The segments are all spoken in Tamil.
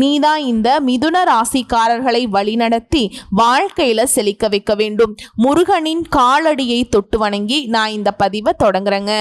நீதான் இந்த மிதுன ராசிக்காரர்களை வழிநடத்தி வாழ்க்கையில செழிக்க வைக்க வேண்டும். முருகனின் காலடியை தொட்டு வணங்கி நான் இந்த பதிவை தொடங்குறேங்க.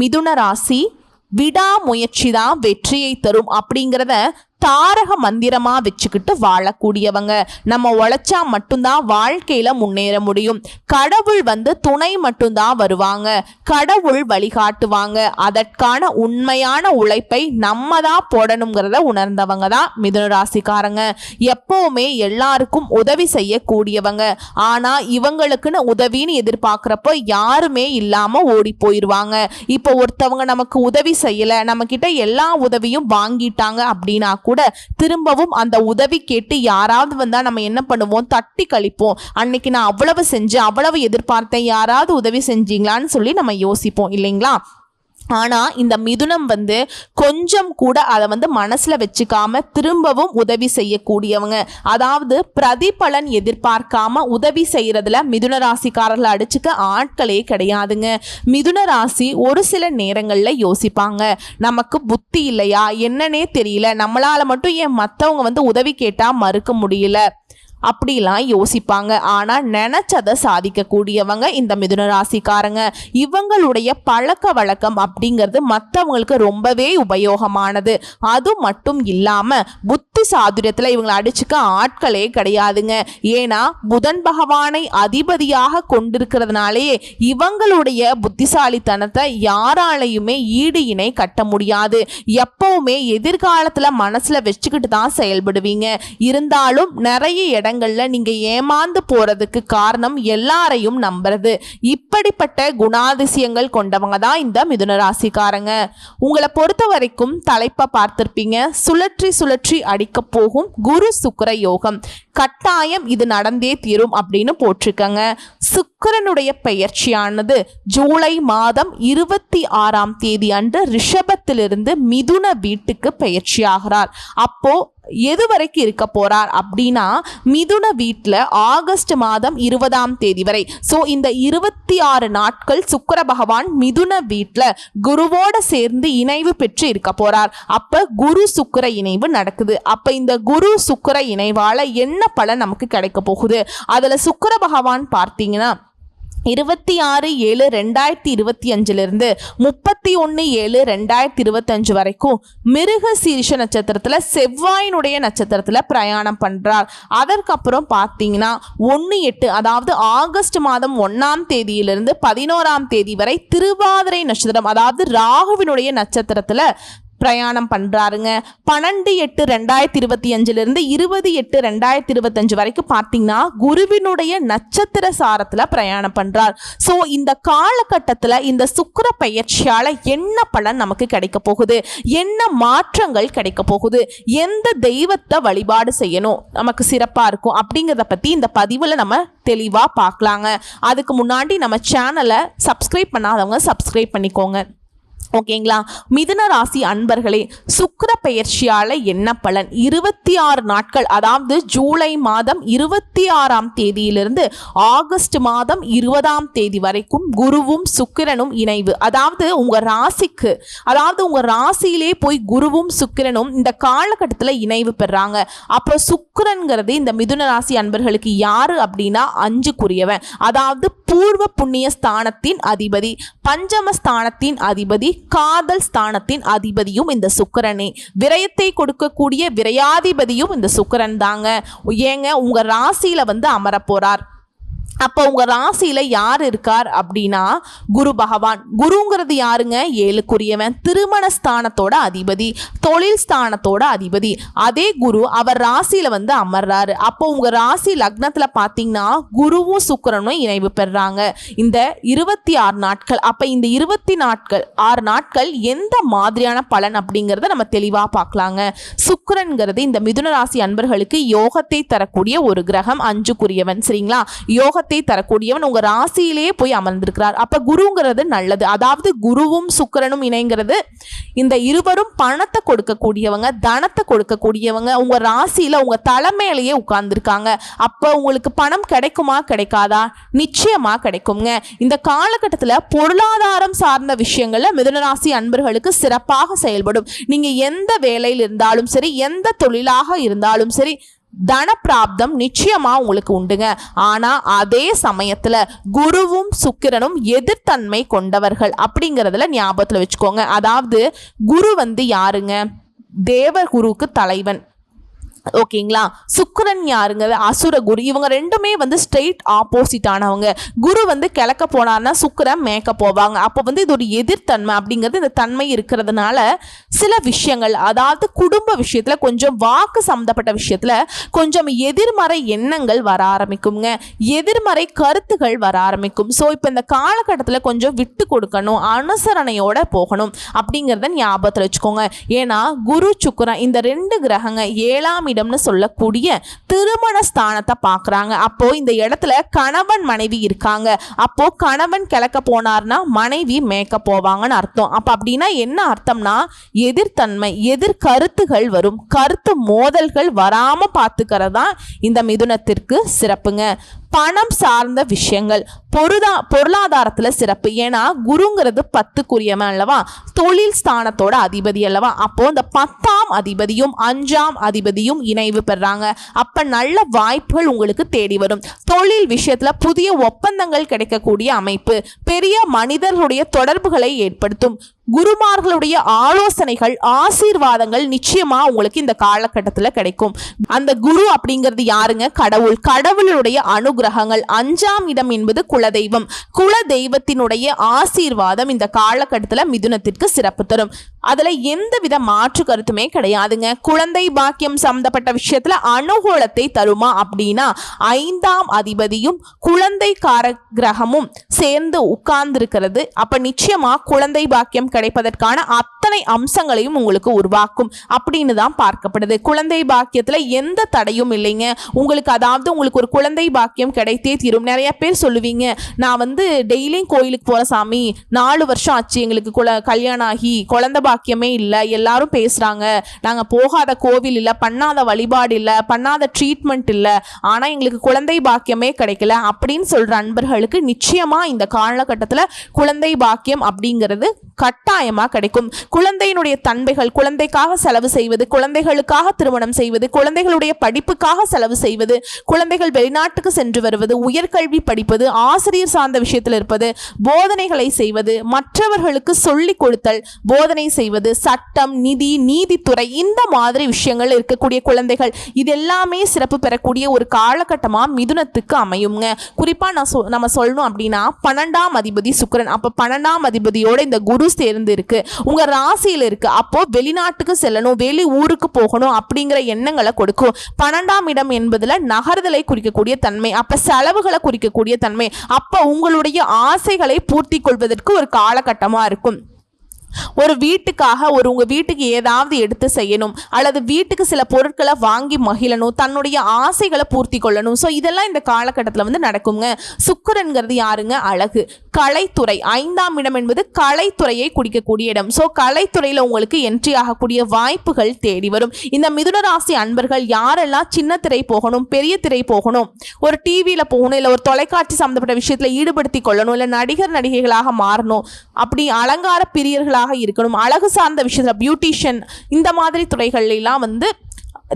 மிதுன ராசி விடாமுயற்சி தான் வெற்றியை தரும் அப்படிங்கிறத தாரக மந்திரமா வச்சுக்கிட்டு வாழக்கூடியவங்க. நம்ம உழைச்சா மட்டும்தான் வாழ்க்கையில முன்னேற முடியும். கடவுள் வந்து துணை மட்டும்தான் வருவாங்க. கடவுள் வழிகாட்டுவாங்க. அதற்கான உண்மையான உழைப்பை நம்ம தான் போடணுங்கிறத உணர்ந்தவங்க தான் மிதுன ராசிக்காரங்க. எப்பவுமே எல்லாருக்கும் உதவி செய்யக்கூடியவங்க. ஆனா இவங்களுக்குன்னு உதவின்னு எதிர்பார்க்குறப்போ யாருமே இல்லாம ஓடி போயிடுவாங்க இப்போ ஒருத்தவங்க நமக்கு உதவி செய்யல நம்ம கிட்ட எல்லா உதவியும் வாங்கிட்டாங்க அப்படின்னா கூட திரும்பவும் அந்த உதவி கேட்டு யாராவது வந்தால் நம்ம என்ன பண்ணுவோம்? தட்டி கழிப்போம். அன்னைக்கு நான் அவ்வளவு செஞ்சேன் அவ்வளவு எதிர்பார்த்தேன். யாராவது உதவி செஞ்சீங்களான்னு சொல்லி நம்ம யோசிப்போம். இல்லைங்களா? ஆனால் இந்த மிதுனம் வந்து கொஞ்சம் கூட அதை வந்து மனசில் வச்சுக்காம திரும்பவும் உதவி செய்யக்கூடியவங்க. அதாவது பிரதிபலன் எதிர்பார்க்காம உதவி செய்கிறதுல மிதுன ராசிக்காரர்களை அடிச்சுக்க ஆட்களே கிடையாதுங்க. மிதுன ராசி ஒரு சில நேரங்களில் யோசிப்பாங்க. நமக்கு புத்தி இல்லையா? என்னன்னே தெரியல. நம்மளால் மட்டும் ஏன் மற்றவங்க வந்து உதவி கேட்டால் மறுக்க முடியல? அப்படிலாம் யோசிப்பாங்க. ஆனால் நினச்சதை சாதிக்கக்கூடியவங்க இந்த மிதுன ராசிக்காரங்க. இவங்களுடைய பழக்க வழக்கம் அப்படிங்கிறது மற்றவங்களுக்கு ரொம்பவே உபயோகமானது. அது மட்டும் இல்லாமல் புத்தி சாதுரியத்தில் இவங்களை அடிச்சுக்க ஆட்களே கிடையாதுங்க. ஏன்னா புதன் பகவானை அதிபதியாக கொண்டிருக்கிறதுனாலேயே இவங்களுடைய புத்திசாலித்தனத்தை யாராலையுமே ஈடு இணை கட்ட முடியாது. எப்பவுமே எதிர்காலத்தில் மனசில் வச்சுக்கிட்டு தான் செயல்படுவீங்க. இருந்தாலும் நிறைய இடங்கள்ல நீங்க ஏமாந்து போறதுக்கு காரணம் எல்லாரையும் நம்புறது. இப்படிப்பட்ட குணாதிசயங்கள் கொண்டவங்க தான் இந்த மிதுன ராசிக்காரங்க. உங்களை பொறுத்த வரைக்கும் தலைப்பை பார்த்திருப்பீங்க. சுழற்றி சுழற்றி அடி அளிக்கப் போகும் குரு சுக்கர யோகம். கட்டாயம் இது நடந்தே தீரும் அப்படின்னு போட்டிருக்கங்க. சுக்கரனுடைய பெயர்ச்சியானது ஜூலை மாதம் இருபத்தி ஆறாம் தேதி அன்று ரிஷபத்திலிருந்து மிதுன வீட்டுக்கு பெயர்ச்சி ஆகிறார். அப்போ எது வரைக்கும் இருக்க போறார் அப்படின்னா மிதுன வீட்டில் ஆகஸ்ட் மாதம் இருபதாம் தேதி வரை. ஸோ இந்த இருபத்தி ஆறு நாட்கள் சுக்கர பகவான் மிதுன வீட்டில் குருவோட சேர்ந்து இணைவு பெற்று இருக்க போறார். அப்ப குரு சுக்கர இணைவு நடக்குது. அப்ப இந்த குரு சுக்கர இணைவால என்ன பலன் நமக்கு கிடைக்க போகுது? அதுல சுக்கர பகவான் பார்த்தீங்கன்னா இருபத்தி ஆறு ஏழு ரெண்டாயிரத்தி இருபத்தி அஞ்சுலேருந்து முப்பத்தி ஒன்று ஏழு ரெண்டாயிரத்தி இருபத்தஞ்சு வரைக்கும் மிருக சீரிஷ நட்சத்திரத்தில் செவ்வாயினுடைய நட்சத்திரத்தில் பிரயாணம் பண்ணுறார் அதற்கப்புறம் பார்த்தீங்கன்னா ஒன்று எட்டு அதாவது ஆகஸ்ட் மாதம் ஒன்றாம் தேதியிலிருந்து பதினோராம் தேதி வரை திருவாதிரை நட்சத்திரம் அதாவது ராகுவினுடைய நட்சத்திரத்தில் பிரயாணம் பண்ணுறாருங்க பன்னெண்டு எட்டு ரெண்டாயிரத்தி இருபத்தி அஞ்சுலேருந்து இருபது எட்டு ரெண்டாயிரத்தி இருபத்தஞ்சு வரைக்கும் பார்த்தீங்கன்னா குருவினுடைய நட்சத்திர சாரத்தில் பிரயாணம் பண்ணுறார் ஸோ இந்த காலகட்டத்தில் இந்த சுக்கிர பயிற்சியால் என்ன பலன் நமக்கு கிடைக்க போகுது? என்ன மாற்றங்கள் கிடைக்க போகுது? எந்த தெய்வத்தை வழிபாடு செய்யணும்? நமக்கு சிறப்பாக இருக்கும். அப்படிங்கிறத பற்றி இந்த பதிவில் நம்ம தெளிவாக பார்க்கலாங்க. அதுக்கு முன்னாடி நம்ம சேனலை சப்ஸ்கிரைப் பண்ணாதவங்க சப்ஸ்கிரைப் பண்ணிக்கோங்க. ஓகேங்களா? மிதுன ராசி அன்பர்களே சுக்கர பெயர்ச்சியால என்ன பலன்? இருபத்தி ஆறு நாட்கள் அதாவது ஜூலை மாதம் இருபத்தி ஆறாம் தேதியிலிருந்து ஆகஸ்ட் மாதம் இருபதாம் தேதி வரைக்கும் குருவும் சுக்கிரனும் இணைவு. அதாவது உங்க ராசிக்கு அதாவது உங்க ராசியிலே போய் குருவும் சுக்கிரனும் இந்த காலகட்டத்தில் இணைவு பெறாங்க. அப்புறம் சுக்கிரன்கிறது இந்த மிதுன ராசி அன்பர்களுக்கு யாரு அப்படின்னா அஞ்சுக்குரியவன். அதாவது பூர்வ புண்ணிய ஸ்தானத்தின் அதிபதி பஞ்சம ஸ்தானத்தின் அதிபதி காதல் ஸ்தானத்தின் அதிபதியும் இந்த சுக்கிரனே. விரயத்தை கொடுக்கக்கூடிய விரையாதிபதியும் இந்த சுக்கரன் தாங்க. ஏங்க உங்க ராசியில வந்து அமரப்போகிறார் அப்போ உங்க ராசியில யார் இருக்கார் அப்படின்னா குரு பகவான். குருங்கிறது யாருங்க? ஏழுக்குரியவன். திருமண ஸ்தானத்தோட அதிபதி. தொழில் ஸ்தானத்தோட அதிபதி. அதே குரு அவர் ராசியில வந்து அமர்றாரு. அப்போ உங்க ராசி லக்னத்துல பாத்தீங்கன்னா குருவும் சுக்கரனும் இணைவு பெறாங்க. இந்த இருபத்தி ஆறு நாட்கள் அப்ப இந்த இருபத்தி நாட்கள் ஆறு நாட்கள் எந்த மாதிரியான பலன் அப்படிங்கிறத நம்ம தெளிவா பார்க்கலாங்க சுக்கரன்கிறது இந்த மிதுன ராசி அன்பர்களுக்கு யோகத்தை தரக்கூடிய ஒரு கிரகம். அஞ்சுக்குரியவன் சரிங்களா? யோகத்தை தரக்கூடியவன் உங்க ராசியிலேயே போய் அமர்ந்திருக்கிறார். அப்ப குருங்கிறது நல்லது. அதாவது குருவும் சுக்கிரனும் இணைங்கிறது இந்த இருவரும் பணத்தை கொடுக்கக்கூடியவங்க தனத்தை கொடுக்கக்கூடியவங்க உங்க ராசியில உங்க தலைமையிலேயே உட்கார்ந்துருக்காங்க. அப்ப உங்களுக்கு பணம் கிடைக்குமா கிடைக்காதா? நிச்சயமா கிடைக்குங்க இந்த காலகட்டத்தில் பொருளாதாரம் சார்ந்த விஷயங்கள்ல மிதுனராசி அன்பர்களுக்கு சிறப்பாக செயல்படும். நீங்க எந்த வேலையில் இருந்தாலும் சரி எந்த தொழிலாக இருந்தாலும் சரி தன பிராப்தம் நிச்சயமா உங்களுக்கு உண்டுங்க. ஆனா அதே சமயத்துல குருவும் சுக்கிரனும் எதிர்த்தன்மை கொண்டவர்கள் அப்படிங்கறதுல ஞாபகத்துல வச்சுக்கோங்க. அதாவது குரு வந்து யாருங்க? தேவர் குருவுக்கு தலைவன். ஓகேங்களா? சுக்கரன் யாருங்க? அசுர குரு. இவங்க ரெண்டுமே வந்து ஸ்ட்ரெயிட் ஆப்போசிட் ஆனவங்க. குரு வந்து கிழக்க போனார்னா சுக்கரன் மேக்க போவாங்க. அப்போ வந்து இது ஒரு எதிர்த்தன்மை அப்படிங்கிறது இந்த தன்மை இருக்கிறதுனால சில விஷயங்கள் அதாவது குடும்ப விஷயத்தில் கொஞ்சம் வாக்கு சம்மந்தப்பட்ட விஷயத்தில் கொஞ்சம் எதிர்மறை எண்ணங்கள் வர ஆரம்பிக்குங்க. எதிர்மறை கருத்துகள் வர ஆரம்பிக்கும். ஸோ இப்போ இந்த காலகட்டத்தில் கொஞ்சம் விட்டு கொடுக்கணும் அனுசரணையோட போகணும் அப்படிங்கிறத ஞாபகத்தில் வச்சுக்கோங்க. ஏன்னா குரு சுக்கரன் இந்த ரெண்டு கிரகங்க ஏழாம் இடம்னு சொல்லக்கூடிய திருமண ஸ்தானத்தை பார்க்குறாங்க. அப்போ இந்த இடத்துல கணவன் மனைவி இருக்காங்க. அப்போ கணவன் கிழக்க போனார்னா மனைவி மேய்க்க போவாங்கன்னு அர்த்தம். அப்போ அப்படின்னா என்ன அர்த்தம்னா எதிர்த்தன்மை எதிர்கருத்துகள் வரும். கருத்து மோதல்கள் வராமல் பார்த்துக்கிறது தான் இந்த மிதுனத்திற்கு சிறப்புங்க. பணம் சார்ந்த விஷயங்கள் பொருதா பொருளாதாரத்தில் சிறப்பு. ஏன்னா குருங்கிறது பத்துக்குரியவன் அல்லவா? தொழில் ஸ்தானத்தோட அதிபதி அல்லவா? அப்போ இந்த பத்தாம் அதிபதியும் அஞ்சாம் அதிபதியும் இணைவு பெறாங்க. அப்ப நல்ல வாய்ப்புகள் உங்களுக்கு தேடி வரும். தொழில் விஷயத்துல புதிய ஒப்பந்தங்கள் கிடைக்கக்கூடிய அமைப்பு பெரிய மனிதர்களுடைய தொடர்புகளை ஏற்படுத்தும். குருமார்களுடைய ஆலோசனைகள் ஆசீர்வாதங்கள் நிச்சயமா உங்களுக்கு இந்த காலகட்டத்தில் கிடைக்கும். அந்த குரு அப்படிங்கிறது யாருங்க? கடவுள். கடவுளுடைய அனுகிரகங்கள். அஞ்சாம் இடம் என்பது குலதெய்வம். குல தெய்வத்தினுடைய ஆசீர்வாதம் இந்த காலகட்டத்தில் மிதுனத்திற்கு சிறப்பு தரும். அதில் எந்த வித மாற்று கருத்துமே கிடையாதுங்க. குழந்தை பாக்கியம் சம்பந்தப்பட்ட விஷயத்தில் அனுகூலத்தை தருமா அப்படின்னா ஐந்தாம் அதிபதியும் குழந்தை கார கிரகமும் சேர்ந்து உட்கார்ந்து அப்போ நிச்சயமாக குழந்தை பாக்கியம் கிடைப்பதற்கான அத்தனை அம்சங்களையும் உங்களுக்கு உருவாக்கும் அப்படின்னு தான் பார்க்கப்படுது. குழந்தை பாக்கியத்தில் எந்த தடையும் இல்லைங்க. உங்களுக்கு அதாவது உங்களுக்கு ஒரு குழந்தை பாக்கியம் கிடைத்தே தீரும். நிறைய பேர் சொல்லுவீங்க நான் வந்து டெய்லியும் கோயிலுக்கு போகிற சாமி. நாலு வருஷம் ஆச்சு எங்களுக்கு குல கல்யாணம் ஆகி. குழந்தை பாக்கியமே இல்லை. எல்லாரும் பேசுகிறாங்க நாங்கள் போகாத கோவில் இல்லை. பண்ணாத வழிபாடு இல்லை. பண்ணாத ட்ரீட்மெண்ட் இல்லை. ஆனால் எங்களுக்கு குழந்தை பாக்கியமே கிடைக்கல. அப்படின்னு சொல்கிற அன்பர்களுக்கு நிச்சயமாக இந்த காலகட்டத்தில் குழந்தை பாக்கியம் அப்படிங்கிறது கட்டாயமாக கிடைக்கும். குழந்தையினுடைய தன்மைகள் குழந்தைக்காக செலவு செய்வது குழந்தைகளுக்காக திருமணம் செய்வது குழந்தைகளுடைய படிப்புக்காக செலவு செய்வது குழந்தைகள் வெளிநாட்டுக்கு சென்று வருவது உயர்கல்வி படிப்பது ஆசிரியர் சார்ந்த விஷயத்தில் இருப்பது போதனைகளை செய்வது மற்றவர்களுக்கு சொல்லிக் கொடுத்தல் போதனை செய்வது சட்டம் நிதி நீதித்துறை இந்த மாதிரி விஷயங்கள் இருக்கக்கூடிய குழந்தைகள். இது எல்லாமே சிறப்பு பெறக்கூடிய ஒரு காலகட்டமா மிதுனத்துக்கு அமையுங்க. குறிப்பா நான் சொ நம்ம சொல்லணும் அப்படின்னா பன்னெண்டாம் அதிபதி சுக்கரன். அப்ப பன்னெண்டாம் அதிபதியோட இந்த குரு சேர்ந்து இருக்கு. உங்க ராசியில் இருக்குது அப்போது வெளிநாட்டுக்கு செல்லணும் வெளி ஊருக்கு போகணும் அப்படிங்கிற எண்ணங்களை கொடுக்கும். பன்னெண்டாம் இடம் என்பதில் நகர்தலை குறிக்கக்கூடிய தன்மை அப்போ செலவுகளை குறிக்கக்கூடிய தன்மை அப்போ உங்களுடைய ஆசைகளை பூர்த்தி கொள்வதற்கு ஒரு காலகட்டமாக இருக்கும். ஒரு வீட்டுக்காக ஒரு உங்கள் வீட்டுக்கு ஏதாவது எடுத்து செய்யணும் அல்லது வீட்டுக்கு சில பொருட்களை வாங்கி மகிழணும் தன்னுடைய ஆசைகளை பூர்த்தி கொள்ளணும். ஸோ இதெல்லாம் இந்த காலகட்டத்தில் வந்து நடக்குங்க. சுக்கிரன்கிறது யாருங்க? அழகு. கலைத்துறை. ஐந்தாம் இடம் என்பது கலைத்துறையை குடிக்கக்கூடிய இடம். ஸோ கலைத்துறையில் உங்களுக்கு என்ட்ரி ஆகக்கூடிய வாய்ப்புகள் தேடி வரும். இந்த மிதுன ராசி அன்பர்கள் யாரெல்லாம் சின்ன திரை போகணும் பெரிய திரை போகணும் ஒரு டிவியில் போகணும் இல்லை ஒரு தொலைக்காட்சி சம்மந்தப்பட்ட விஷயத்தில் ஈடுபடுத்தி கொள்ளணும் இல்லை நடிகர் நடிகைகளாக மாறணும் அப்படி அலங்கார பிரியர்களாக இருக்கணும். அழகு சார்ந்த விஷயத்தில் பியூட்டிஷியன் இந்த மாதிரி துறைகள்லாம் வந்து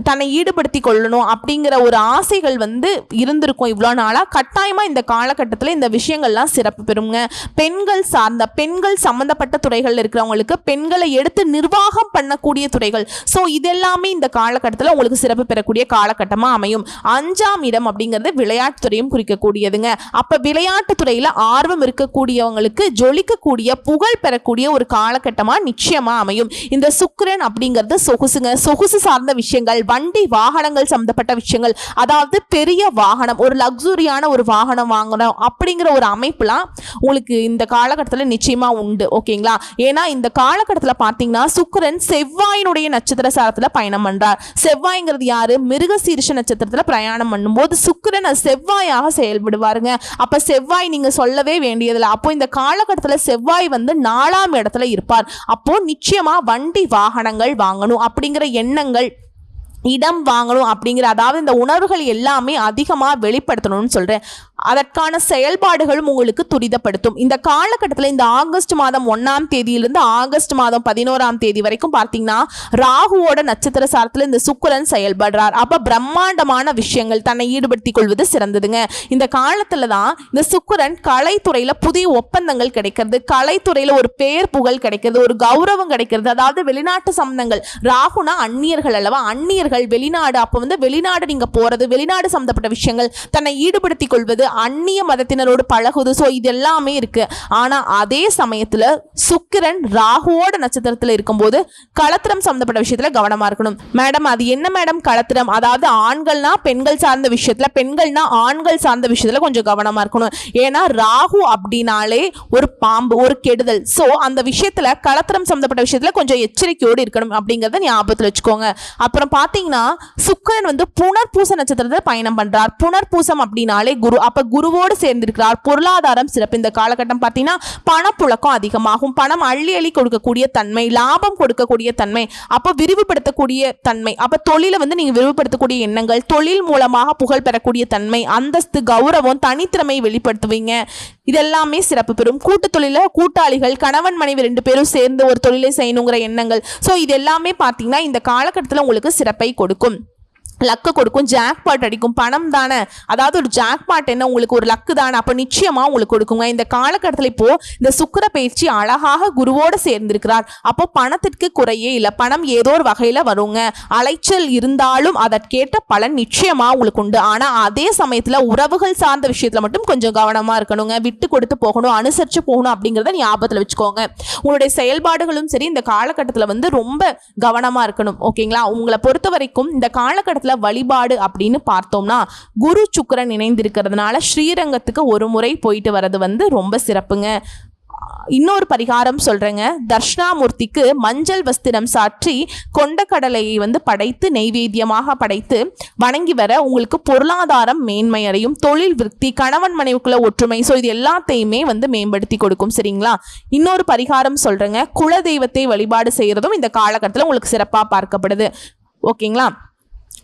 தன்னை ஈடுபடுத்தி கொள்ளணும் அப்படிங்கிற ஒரு ஆசைகள் வந்து இருந்திருக்கும் இவ்வளோ நாளாக கட்டாயமாக இந்த காலகட்டத்தில் இந்த விஷயங்கள்லாம் சிறப்பு பெறுங்க. பெண்கள் சார்ந்த பெண்கள் சம்மந்தப்பட்ட துறைகள் இருக்கிறவங்களுக்கு பெண்களை எடுத்து நிர்வாகம் பண்ணக்கூடிய துறைகள். ஸோ இதெல்லாமே இந்த காலகட்டத்தில் உங்களுக்கு சிறப்பு பெறக்கூடிய காலகட்டமாக அமையும். அஞ்சாம் இடம் அப்படிங்கிறது விளையாட்டுத்துறையும் குறிக்கக்கூடியதுங்க. அப்போ விளையாட்டுத்துறையில் ஆர்வம் இருக்கக்கூடியவங்களுக்கு ஜொலிக்கக்கூடிய புகழ் பெறக்கூடிய ஒரு காலகட்டமாக நிச்சயமாக அமையும். இந்த சுக்கரன் அப்படிங்கிறது சொகுசுங்க. சொகுசு சார்ந்த விஷயங்கள் வண்டி வாகனங்கள் சம்மந்தப்பட்ட விஷயங்கள். அதாவது பெரிய வாகனம் ஒரு லக்ஸுரியான ஒரு வாகனம் வாங்கணும் அப்படிங்கிற ஒரு அமைப்புலாம் உங்களுக்கு இந்த காலகட்டத்தில் நிச்சயமாக உண்டு. ஓகேங்களா ஏன்னா இந்த காலகட்டத்தில் பார்த்தீங்கன்னா சுக்கிரன் செவ்வாயினுடைய நட்சத்திர சாரத்தில் பயணம் பண்ணுறார் செவ்வாய்ங்கிறது யாரு? மிருகசீரிஷ நட்சத்திரத்தில் பிரயாணம் பண்ணும்போது சுக்கிரன் அது செவ்வாயாக செயல்படுவாருங்க. அப்போ செவ்வாய் நீங்கள் சொல்லவே வேண்டியதில்லை. அப்போ இந்த காலகட்டத்தில் செவ்வாய் வந்து நாலாம் இடத்துல இருப்பார். அப்போ நிச்சயமாக வண்டி வாகனங்கள் வாங்கணும் அப்படிங்கிற எண்ணங்கள் இடம் வாங்கணும் அப்படிங்கிற அதாவது இந்த உணர்வுகள் எல்லாமே அதிகமாக வெளிப்படுத்தணும்னு சொல்கிறேன் அதற்கான செயல்பாடுகளும் உங்களுக்கு துரிதப்படுத்தும். இந்த காலகட்டத்தில் இந்த ஆகஸ்ட் மாதம் ஒன்றாம் தேதியிலிருந்து ஆகஸ்ட் மாதம் பதினோராம் தேதி வரைக்கும் பார்த்தீங்கன்னா ராகுவோட நட்சத்திர சாரத்தில் இந்த சுக்கிரன் செயல்படுறார். அப்போ பிரம்மாண்டமான விஷயங்கள் தன்னை ஈடுபடுத்திக் கொள்வது சிறந்ததுங்க. இந்த காலத்தில் தான் இந்த சுக்குரன் கலைத்துறையில் புதிய ஒப்பந்தங்கள் கிடைக்கிறது. கலைத்துறையில் ஒரு பேர் புகழ் கிடைக்கிறது ஒரு கௌரவம் கிடைக்கிறது. அதாவது வெளிநாட்டு சம்பந்தங்கள் ராகுனா அந்நியர்கள் அல்லவா? அந்நியர்கள் வெளிநாடு அப்போ வந்து வெளிநாடு நீங்கள் போகிறது வெளிநாடு சம்மந்தப்பட்ட விஷயங்கள் தன்னை ஈடுபடுத்திக் கொள்வது அந்நிய மதத்தினரோடு பழகுது ஸோ இது எல்லாமே இருக்கு. ஆனால் அதே சமயத்தில் சுக்கிரன் ராகுவோட நட்சத்திரத்தில் இருக்கும்போது களத்திரம் சம்மந்தப்பட்ட விஷயத்தில் கவனமாக இருக்கணும். மேடம் அது என்ன மேடம் களத்திரம்? அதாவது ஆண்கள்னா பெண்கள் சார்ந்த விஷயத்தில் பெண்கள்னா ஆண்கள் சார்ந்த விஷயத்தில் கொஞ்சம் கவனமாக இருக்கணும். ஏன்னா ராகு அப்படின்னாலே ஒரு பாம்பு ஒரு கெடுதல். ஸோ அந்த விஷயத்தில் களத்திரம் சம்மந்தப்பட்ட விஷயத்தில் கொஞ்சம் எச்சரிக்கையோடு இருக்கணும் அப்படிங்கிறத ஞாபகத்தில் வச்சுக்கோங்க. அப்புறம் பார்த்தீங்கன்னா சுக்கிரன் வந்து புனர்பூச நட்சத்திரத்தில் பயணம் பண்றார். புனர்பூசம் அப்படின்னாலே குரு அப்போ குருவோடு சேர்ந்திருக்கிறார். பொருளாதாரம் சிறப்பு. இந்த காலகட்டம் பார்த்தீங்கன்னா பணப்புழக்கம் அதிகமாகும். பணம் அள்ளி அள்ளி கொடுக்கக்கூடிய தன்மை லாபம் கொடுக்கக்கூடிய தன்மை அப்போ விரிவுபடுத்தக்கூடிய தன்மை அப்போ தொழிலை வந்து நீங்கள் விரிவுபடுத்தக்கூடிய எண்ணங்கள் தொழில் மூலமாக புகழ் பெறக்கூடிய தன்மை அந்தஸ்து கௌரவம் தனித்திறமை வெளிப்படுத்துவீங்க. இதெல்லாமே சிறப்பு பெறும். கூட்டு தொழில கூட்டாளிகள் கணவன் மனைவி ரெண்டு பேரும் சேர்ந்து ஒரு தொழிலை செய்யணுங்கிற எண்ணங்கள். ஸோ இது எல்லாமே பார்த்தீங்கன்னா இந்த காலகட்டத்தில் உங்களுக்கு சிறப்பை கொடுக்கும். லக்கு கொடுக்கும் ஜாக்பாட் அடிக்கும் பணம் தானே? அதாவது ஒரு ஜாக்பாட் என்ன? உங்களுக்கு ஒரு லக்கு தானே? அப்போ நிச்சயமாக உங்களுக்கு கொடுக்குங்க. இந்த காலகட்டத்தில் இப்போ இந்த சுக்கிர பயிற்சி அழகாக குருவோடு சேர்ந்திருக்கிறார். அப்போ பணத்திற்கு குறையே இல்லை. பணம் ஏதோ ஒரு வகையில் வருங்க. அலைச்சல் இருந்தாலும் அதற்கேற்ற பலன் நிச்சயமாக உங்களுக்கு உண்டு. ஆனால் அதே சமயத்தில் உறவுகள் சார்ந்த விஷயத்தில் மட்டும் கொஞ்சம் கவனமாக இருக்கணுங்க. விட்டு கொடுத்து போகணும் அனுசரித்து போகணும் அப்படிங்கிறத ஞாபகத்தில் வச்சுக்கோங்க. உங்களுடைய செயல்பாடுகளும் சரி இந்த காலகட்டத்தில் வந்து ரொம்ப கவனமாக இருக்கணும். ஓகேங்களா? உங்களை பொறுத்த வரைக்கும் இந்த காலகட்டத்தில் வழிபாடு அப்படின்னு பார்த்தோம்னா குரு சுக்கரன் இணைந்திருக்கிறதுனால ஸ்ரீரங்கத்துக்கு ஒரு முறை போயிட்டு வர்றது வந்து ரொம்ப சிறப்புங்க. இன்னொரு பரிகாரம் சொல்றேங்க. தர்ஷனாமூர்த்திக்கு மஞ்சள் வஸ்திரம் சாற்றி கொண்ட கடலையை வந்து படைத்து நெய்வேத்தியமாக படைத்து வணங்கி வர உங்களுக்கு பொருளாதாரம் மேன்மை அடையும். தொழில் விருத்தி கணவன் மனைவிக்குள்ள ஒற்றுமை ஸோ இது எல்லாத்தையுமே வந்து மேம்படுத்தி கொடுக்கும் சரிங்களா? இன்னொரு பரிகாரம் சொல்றேங்க. குல தெய்வத்தை வழிபாடு செய்யறதும் இந்த காலகட்டத்தில் உங்களுக்கு சிறப்பாக பார்க்கப்படுது. ஓகேங்களா?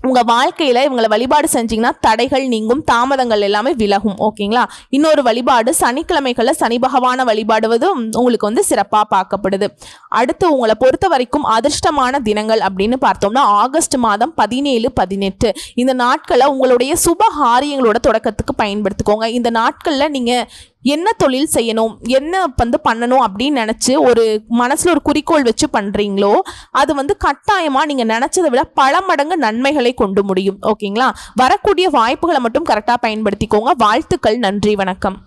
உங்கள் வாழ்க்கையில் இவங்களை வழிபாடு செஞ்சிங்கன்னா தடைகள் நீங்கும் தாமதங்கள் எல்லாமே விலகும் ஓகேங்களா? இன்னொரு வழிபாடு சனிக்கிழமைகளில் சனி பகவானை வழிபாடுவதும் உங்களுக்கு வந்து சிறப்பாக பார்க்கப்படுது. அடுத்து உங்களை பொறுத்த வரைக்கும் அதிர்ஷ்டமான தினங்கள் அப்படின்னு பார்த்தோம்னா ஆகஸ்ட் மாதம் பதினேழு பதினெட்டு. இந்த நாட்களை உங்களுடைய சுப காரியங்களோட தொடக்கத்துக்கு பயன்படுத்திக்கோங்க. இந்த நாட்களில் நீங்கள் என்ன தொழில் செய்யணும்? என்ன வந்து பண்ணணும்? அப்படின்னு நினச்சி ஒரு மனசில் ஒரு குறிக்கோள் வச்சு பண்ணுறீங்களோ அது வந்து கட்டாயமாக நீங்கள் நினச்சதை விட பல மடங்கு நன்மைகளை கொண்டு முடியும். ஓகேங்களா? வரக்கூடிய வாய்ப்புகளை மட்டும் கரெக்டாக பயன்படுத்திக்கோங்க. வாழ்த்துக்கள். நன்றி. வணக்கம்.